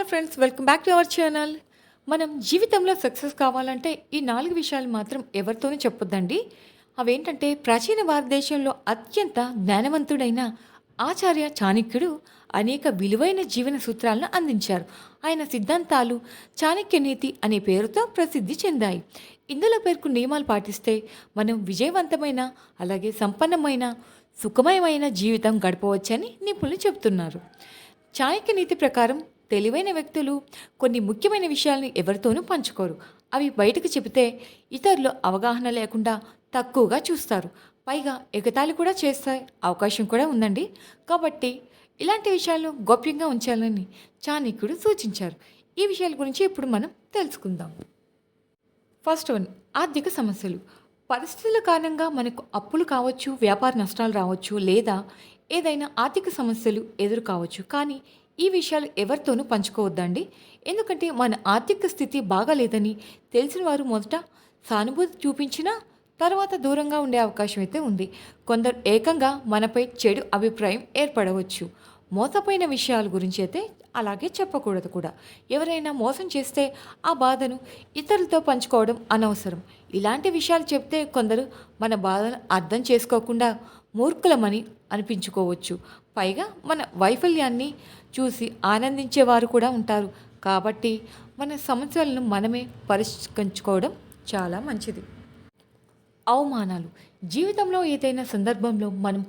Hello friends welcome back to our channel. మనం జీవితంలో success కావాలంటే ఈ నాలుగు విషయాలు మాత్రం ఎవరితోనూ చెప్పొద్దండి. అవేంటంటే ప్రాచీన భారతదేశంలో అత్యంత జ్ఞానవంతుడైన ఆచార్య చాణక్యుడు అనేక విలువైన జీవన సూత్రాలను అందించారు. ఆయన సిద్ధాంతాలు చాణక్య నీతి అనే పేరుతో ప్రసిద్ధి చెందాయి. ఇందులో పేర్కొన్న నియమాలు పాటిస్తే మనం విజయవంతమైన అలాగే సంపన్నమైన సుఖమయమైన జీవితం గడపవచ్చని నిపుణులు చెబుతున్నారు. చాణక్య నీతి ప్రకారం తెలివైన వ్యక్తులు కొన్ని ముఖ్యమైన విషయాలను ఎవరితోనూ పంచుకోరు. అవి బయటకు చెబితే ఇతరులు అవగాహన లేకుండా తక్కువగా చూస్తారు. పైగా ఎగతాళి కూడా చేసే అవకాశం కూడా ఉందండి. కాబట్టి ఇలాంటి విషయాలను గోప్యంగా ఉంచాలని చాణక్యుడు సూచించారు. ఈ విషయాల గురించి ఇప్పుడు మనం తెలుసుకుందాం. ఫస్ట్ వన్ ఆర్థిక సమస్యలు. పరిస్థితుల కారణంగా మనకు అప్పులు కావచ్చు వ్యాపార నష్టాలు రావచ్చు లేదా ఏదైనా ఆర్థిక సమస్యలు ఎదురు కావచ్చు కానీ ఈ విషయాలు ఎవరితోనూ పంచుకోవద్దండి. ఎందుకంటే మన ఆర్థిక స్థితి బాగాలేదని తెలిసిన వారు మొదట సానుభూతి చూపించినా తర్వాత దూరంగా ఉండే అవకాశం అయితే ఉంది. కొందరు ఏకంగా మనపై చెడు అభిప్రాయం ఏర్పడవచ్చు. మోసపోయిన విషయాల గురించి అయితే అలాగే చెప్పకూడదు కూడా. ఎవరైనా మోసం చేస్తే ఆ బాధను ఇతరులతో పంచుకోవడం అనవసరం. ఇలాంటి విషయాలు చెప్తే కొందరు మన బాధను అర్థం చేసుకోకుండా మూర్ఖులమని అనిపించుకోవచ్చు. పైగా మన వైఫల్యాన్ని చూసి ఆనందించేవారు కూడా ఉంటారు. కాబట్టి మన సమస్యలను మనమే పరిష్కరించుకోవడం చాలా మంచిది. అవమానాలు. జీవితంలో ఏదైనా సందర్భంలో మనం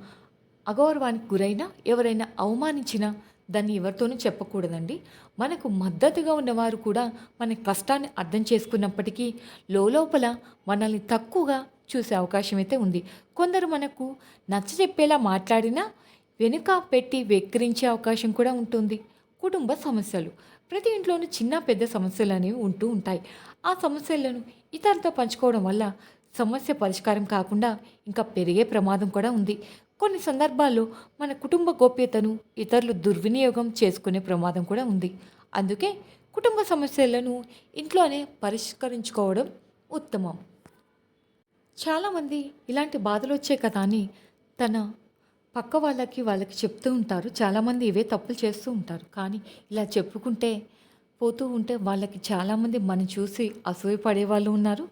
అగౌరవానికి గురైనా ఎవరైనా అవమానించినా దాన్ని ఎవరితోనూ చెప్పకూడదండి. మనకు మద్దతుగా ఉన్నవారు కూడా మన కష్టాన్ని అర్థం చేసుకున్నప్పటికీ లోపల మనల్ని తక్కువగా చూసే అవకాశం అయితే ఉంది. కొందరు మనకు నచ్చ చెప్పేలా మాట్లాడినా వెనుక పెట్టి వెక్కిరించే అవకాశం కూడా ఉంటుంది. కుటుంబ సమస్యలు. ప్రతి ఇంట్లోనూ చిన్న పెద్ద సమస్యలు అనేవి ఉంటూ ఉంటాయి. ఆ సమస్యలను ఇతరులతో పంచుకోవడం వల్ల సమస్య పరిష్కారం కాకుండా ఇంకా పెరిగే ప్రమాదం కూడా ఉంది. కొన్ని సందర్భాల్లో మన కుటుంబ గోప్యతను ఇతరులు దుర్వినియోగం చేసుకునే ప్రమాదం కూడా ఉంది. అందుకే కుటుంబ సమస్యలను ఇంట్లోనే పరిష్కరించుకోవడం ఉత్తమం. చాలామంది ఇలాంటి బాధలు వచ్చే కదా అని తన పక్క వాళ్ళకి వాళ్ళకి చెప్తూ ఉంటారు. చాలామంది ఇవే తప్పులు చేస్తూ ఉంటారు. కానీ ఇలా చెప్పుకుంటే పోతూ ఉంటే వాళ్ళకి చాలామంది మనం చూసి అసూయపడే వాళ్ళు ఉన్నారు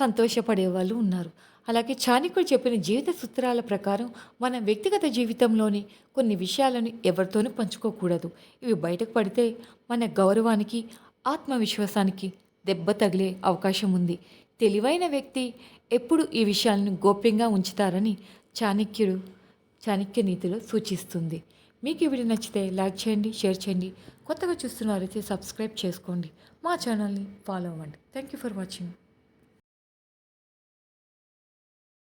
సంతోషపడే వాళ్ళు ఉన్నారు. అలాగే చాణికుడు చెప్పిన జీవిత సూత్రాల ప్రకారం మన వ్యక్తిగత జీవితంలోని కొన్ని విషయాలను ఎవరితోనూ పంచుకోకూడదు. ఇవి బయటకు పడితే మన గౌరవానికి ఆత్మవిశ్వాసానికి దెబ్బ తగిలే అవకాశం ఉంది. తెలివైన వ్యక్తి ఎప్పుడు ఈ విషయాలను గోప్యంగా ఉంచుతారని చాణక్యుడు చాణక్య నీతిలో సూచిస్తుంది. మీకు ఈ వీడియో నచ్చితే లైక్ చేయండి షేర్ చేయండి. కొత్తగా చూస్తున్నారైతే సబ్స్క్రైబ్ చేసుకోండి. మా ఛానల్ని ఫాలో అవ్వండి. Thank you for watching